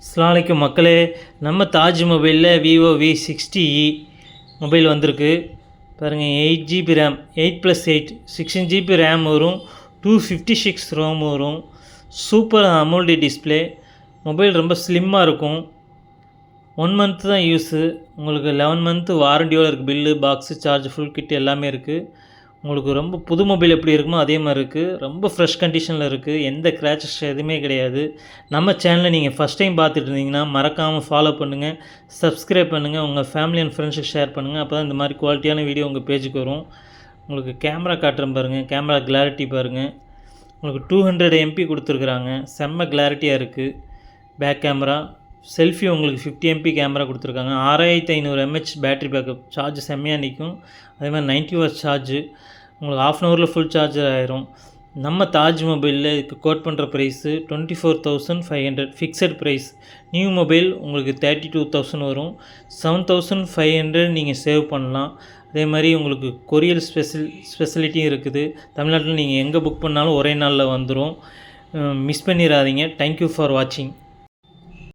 அஸ்ஸலாமு மக்களே நம்ம தாஜ் மொபைலில் விவோ வி சிக்ஸ்டி மொபைல் வந்திருக்கு. பாருங்கள் eight GB RAM eight plus eight sixteen GB RAM வரும் டூ ஃபிஃப்டி சிக்ஸ் ரோம் வரும். சூப்பர் அமோல்டி டிஸ்ப்ளே மொபைல் ரொம்ப ஸ்லிம்மாக இருக்கும். ஒன் மந்த்து தான் யூஸு உங்களுக்கு லெவன் மந்த்து வாரண்டியோடு இருக்குது bill box charge full kit எல்லாமே இருக்குது உங்களுக்கு ரொம்ப புது மொபைல் எப்படி இருக்குமோ அதே மாதிரி இருக்குது ரொம்ப ஃப்ரெஷ் கண்டிஷனில் இருக்குது எந்த கிராச்சஸ் எதுவுமே கிடையாது. நம்ம சேனலை நீங்கள் ஃபஸ்ட் டைம் பார்த்துட்டு இருந்தீங்கன்னா மறக்காமல் ஃபாலோ பண்ணுங்கள் சப்ஸ்கிரைப் பண்ணுங்கள் உங்கள் ஃபேமிலி அண்ட் ஃப்ரெண்ட்ஸுக்கு ஷேர் பண்ணுங்கள் அப்போ தான் இந்த மாதிரி குவாலிட்டியான வீடியோ உங்கள் பேஜுக்கு வரும். உங்களுக்கு கேமரா காட்டுறேன் பாருங்கள் கேமரா கிளாரிட்டி பாருங்கள் உங்களுக்கு டூ ஹண்ட்ரட் எம்பி கொடுத்துருக்குறாங்க. செம்ம கிளாரிட்டியாக இருக்குது பேக் கேமரா செல்ஃபி உங்களுக்கு ஃபிஃப்டி எம்பி கேமரா கொடுத்துருக்காங்க. ஆறாயிரத்தி ஐநூறு எம்ஹெச் பேட்டரி பேக்கப் சார்ஜ் செம்மையாக நிற்கும் அதே மாதிரி நைன்ட்டி வாட்ஸ் சார்ஜு உங்களுக்கு ஆஃப் அன் ஹவரில் ஃபுல் சார்ஜர் ஆயிரும். நம்ம தாஜ் மொபைலில் இதுக்கு கோட் பண்ணுற price twenty four thousand five hundred fixed price new mobile உங்களுக்கு தேர்ட்டி டூ தௌசண்ட் வரும். செவன் தௌசண்ட் ஃபைவ் ஹண்ட்ரட் நீங்கள் சேவ் பண்ணலாம். அதே மாதிரி உங்களுக்கு கொரியர் ஸ்பெஷல் ஸ்பெசிலிட்டியும் இருக்குது. தமிழ்நாட்டில் நீங்கள் எங்கே புக் பண்ணாலும் ஒரே நாளில் வந்துடும் மிஸ் பண்ணிடாதீங்க தேங்க்யூ ஃபார் வாட்சிங்